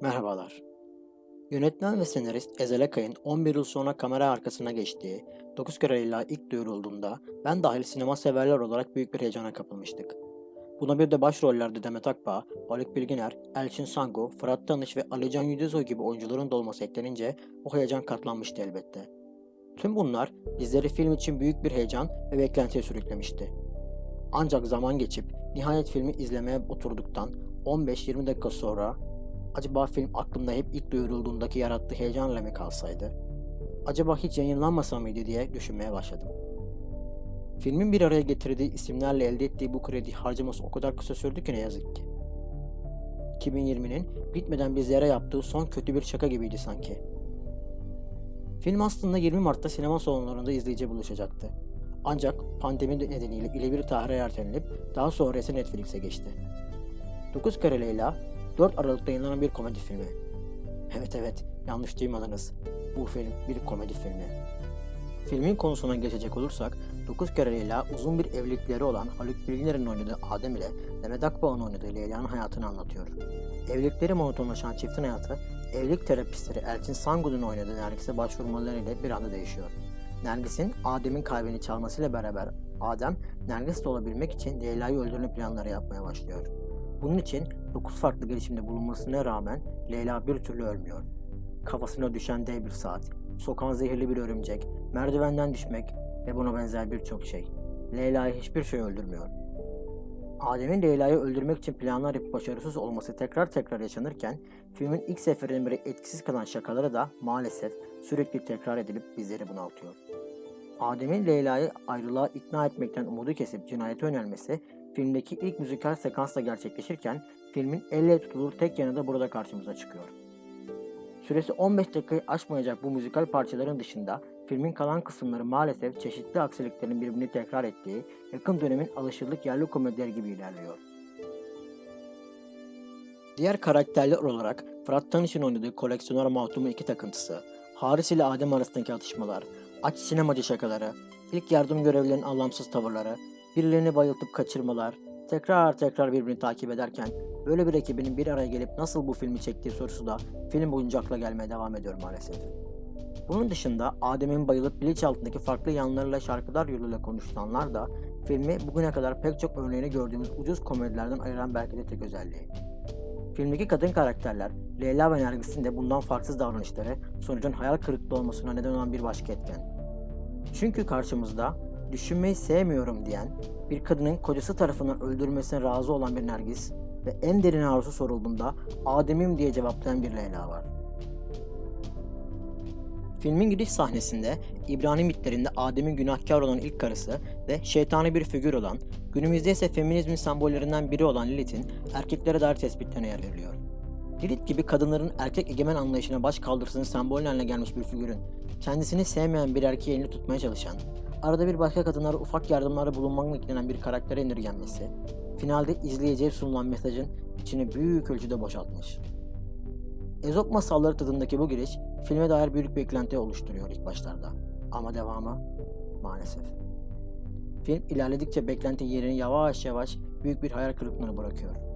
Merhabalar. Yönetmen ve senarist Ezel Akay'ın 11 yıl sonra kamera arkasına geçtiği 9 Karayla ilk duyurulduğunda ben dahil sinema severler olarak büyük bir heyecana kapılmıştık. Buna bir de başrollerde Demet Akbağ, Haluk Bilginer, Elçin Sangu, Fırat Tanış ve Alican Yüdüzoy gibi oyuncuların dolması eklenince o heyecan katlanmıştı elbette. Tüm bunlar bizleri film için büyük bir heyecan ve beklentiye sürüklemişti. Ancak zaman geçip nihayet filmi izlemeye oturduktan 15-20 dakika sonra acaba film aklımda hep ilk duyurulduğundaki yarattığı heyecanla mı kalsaydı? Acaba hiç yayınlanmasa mıydı diye düşünmeye başladım. Filmin bir araya getirdiği isimlerle elde ettiği bu kredi harcaması o kadar kısa sürdü ki ne yazık ki. 2020'nin bitmeden bizlere yaptığı son kötü bir şaka gibiydi sanki. Film aslında 20 Mart'ta sinema salonlarında izleyici buluşacaktı. Ancak pandemi nedeniyle ile bir tarihe ertelenip daha sonra ise Netflix'e geçti. 9 Kare Leyla 4 Aralık'ta yayınlanan bir komedi filmi. Evet evet yanlış duymadınız. Bu film bir komedi filmi. Filmin konusuna geçecek olursak 9 kere Leyla uzun bir evlilikleri olan Haluk Bilginer'in oynadığı Adem ile Demet Akbağ'ın oynadığı Leyla'nın hayatını anlatıyor. Evlilikleri monotonlaşan çiftin hayatı evlilik terapistleri Elçin Sangu'nun oynadığı Nergis'e başvurmalarıyla bir anda değişiyor. Nergis'in Adem'in kalbini çalmasıyla beraber Adem, Nergis'te olabilmek için Leyla'yı öldürme planları yapmaya başlıyor. Bunun için 9 farklı girişimde bulunmasına rağmen Leyla bir türlü ölmüyor. Kafasına düşen dev bir saat, sokan zehirli bir örümcek, merdivenden düşmek ve buna benzer birçok şey. Leyla'yı hiçbir şey öldürmüyor. Adem'in Leyla'yı öldürmek için planlar yapıp başarısız olması tekrar tekrar yaşanırken filmin ilk seferinden beri etkisiz kalan şakaları da maalesef sürekli tekrar edilip bizleri bunaltıyor. Adem'in Leyla'yı ayrılığa ikna etmekten umudu kesip cinayete yönelmesi filmdeki ilk müzikal sekansla gerçekleşirken filmin elle tutulur tek yanı da burada karşımıza çıkıyor. Süresi 15 dakikayı aşmayacak bu müzikal parçaların dışında filmin kalan kısımları maalesef çeşitli aksiliklerin birbirini tekrar ettiği yakın dönemin alışıldık yerli komediler gibi ilerliyor. Diğer karakterler olarak Fırat Tanış'ın oynadığı koleksiyonel mahtumu iki takıntısı, Haris ile Adem arasındaki atışmalar, aç sinemacı şakaları, ilk yardım görevlilerinin anlamsız tavırları, birilerini bayıltıp kaçırmalar, tekrar tekrar birbirini takip ederken böyle bir ekibinin bir araya gelip nasıl bu filmi çektiği sorusu da film boyunca akla gelmeye devam ediyor maalesef. Bunun dışında Adem'in bayılıp bilinçaltındaki farklı yanlarıyla şarkılar yoluyla konuşulanlar da filmi bugüne kadar pek çok örneğini gördüğümüz ucuz komedilerden ayıran belki de tek özelliği. Filmdeki kadın karakterler Leyla ve Nergis'in de bundan farksız davranışları sonucun hayal kırıklığı olmasına neden olan bir başka etken. Çünkü karşımızda düşünmeyi sevmiyorum diyen bir kadının kocası tarafından öldürülmesine razı olan bir Nergis ve en derin arzusu sorulduğunda Adem'im diye cevaplayan bir Leyla var. Filmin giriş sahnesinde İbrani mitlerinde Adem'in günahkar olan ilk karısı ve şeytani bir figür olan, günümüzde ise feminizmin sembollerinden biri olan Lilith'in erkeklere dair tespitlerine yer veriliyor. Lilith gibi kadınların erkek egemen anlayışına baş kaldırsın sembol haline gelmiş bir figürün, kendisini sevmeyen bir erkeği elini tutmaya çalışan, arada bir başka kadınlara ufak yardımlarda bulunmakla ilgilenen bir karaktere indirgenmesi, finalde izleyiciye sunulan mesajın içini büyük ölçüde boşaltmış. Ezop masalları tadındaki bu giriş filme dair büyük beklenti oluşturuyor ilk başlarda. Ama devamı maalesef. Film ilerledikçe beklenti yerini yavaş yavaş büyük bir hayal kırıklığına bırakıyor.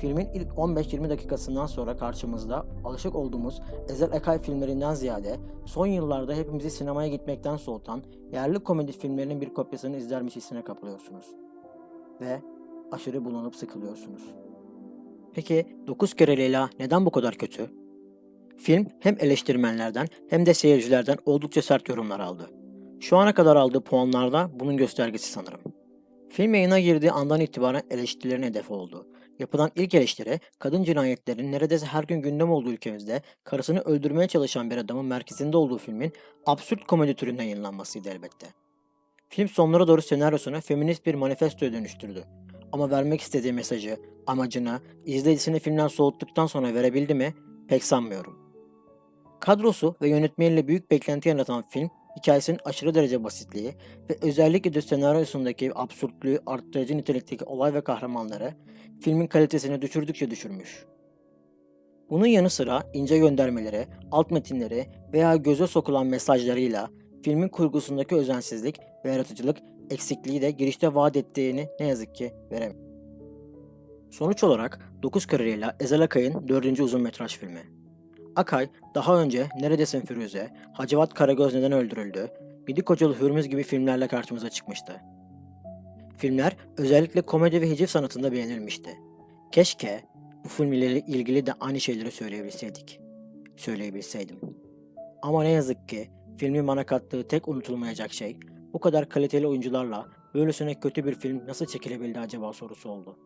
Filmin ilk 15-20 dakikasından sonra karşımızda alışık olduğumuz Ezel Ekay filmlerinden ziyade son yıllarda hepimizi sinemaya gitmekten soğutan yerli komedi filmlerinin bir kopyasını izlermiş hissine kapılıyorsunuz. Ve aşırı bulanıp sıkılıyorsunuz. Peki 9 kere Leyla neden bu kadar kötü? Film hem eleştirmenlerden hem de seyircilerden oldukça sert yorumlar aldı. Şu ana kadar aldığı puanlarda bunun göstergesi sanırım. Film yayına girdiği andan itibaren eleştirilerin hedefi oldu. Yapılan ilk eleştiri, kadın cinayetlerinin neredeyse her gün gündem olduğu ülkemizde karısını öldürmeye çalışan bir adamın merkezinde olduğu filmin absürt komedi türünden yayınlanmasıydı elbette. Film sonlara doğru senaryosunu feminist bir manifestoya dönüştürdü. Ama vermek istediği mesajı, amacını, izleyicisini filmden soğuttuktan sonra verebildi mi? Pek sanmıyorum. Kadrosu ve yönetmeniyle büyük beklenti yaratan film, hikayesinin aşırı derece basitliği ve özellikle de senaryosundaki absürtlüğü arttırıcı nitelikteki olay ve kahramanları filmin kalitesini düşürdükçe düşürmüş. Bunun yanı sıra ince göndermeleri, alt metinleri veya göze sokulan mesajlarıyla filmin kurgusundaki özensizlik ve yaratıcılık eksikliği de girişte vaat ettiğini ne yazık ki veremiyor. Sonuç olarak 9 Kare Leyla Ezel Akay'ın 4. uzun metraj filmi. Akay daha önce Neredesin Firuze, Hacivat Karagöz Neden Öldürüldü, Bidi Kocalı Hürmüz gibi filmlerle karşımıza çıkmıştı. Filmler özellikle komedi ve hiciv sanatında beğenilmişti. Keşke bu filmlerle ilgili de aynı şeyleri söyleyebilseydik. Söyleyebilseydim. Ama ne yazık ki filmin bana kattığı tek unutulmayacak şey bu kadar kaliteli oyuncularla böylesine kötü bir film nasıl çekilebildi acaba sorusu oldu.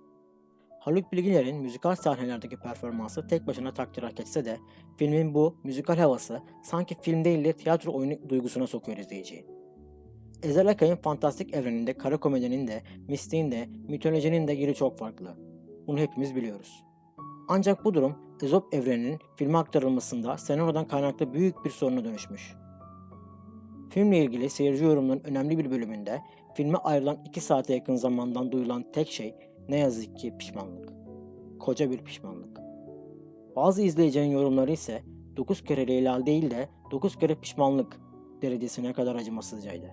Haluk Bilginer'in müzikal sahnelerdeki performansı tek başına takdir hak etse de filmin bu müzikal havası sanki film değil de tiyatro oyunu duygusuna sokuyor izleyiciyi. Ezel Akay'ın fantastik evreninde kara komedinin de, mistiğin de, mitolojinin de yeri çok farklı. Bunu hepimiz biliyoruz. Ancak bu durum Ezop evreninin filme aktarılmasında senaryodan kaynaklı büyük bir soruna dönüşmüş. Filmle ilgili seyirci yorumlarının önemli bir bölümünde filme ayrılan 2 saate yakın zamandan duyulan tek şey ne yazık ki pişmanlık. Koca bir pişmanlık. Bazı izleyicinin yorumları ise 9 kere Leyla değil de 9 kere pişmanlık derecesine kadar acımasızcaydı.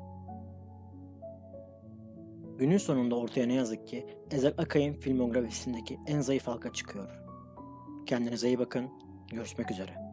Günün sonunda ortaya ne yazık ki Ezel Akay'ın filmografisindeki en zayıf halka çıkıyor. Kendinize iyi bakın. Görüşmek üzere.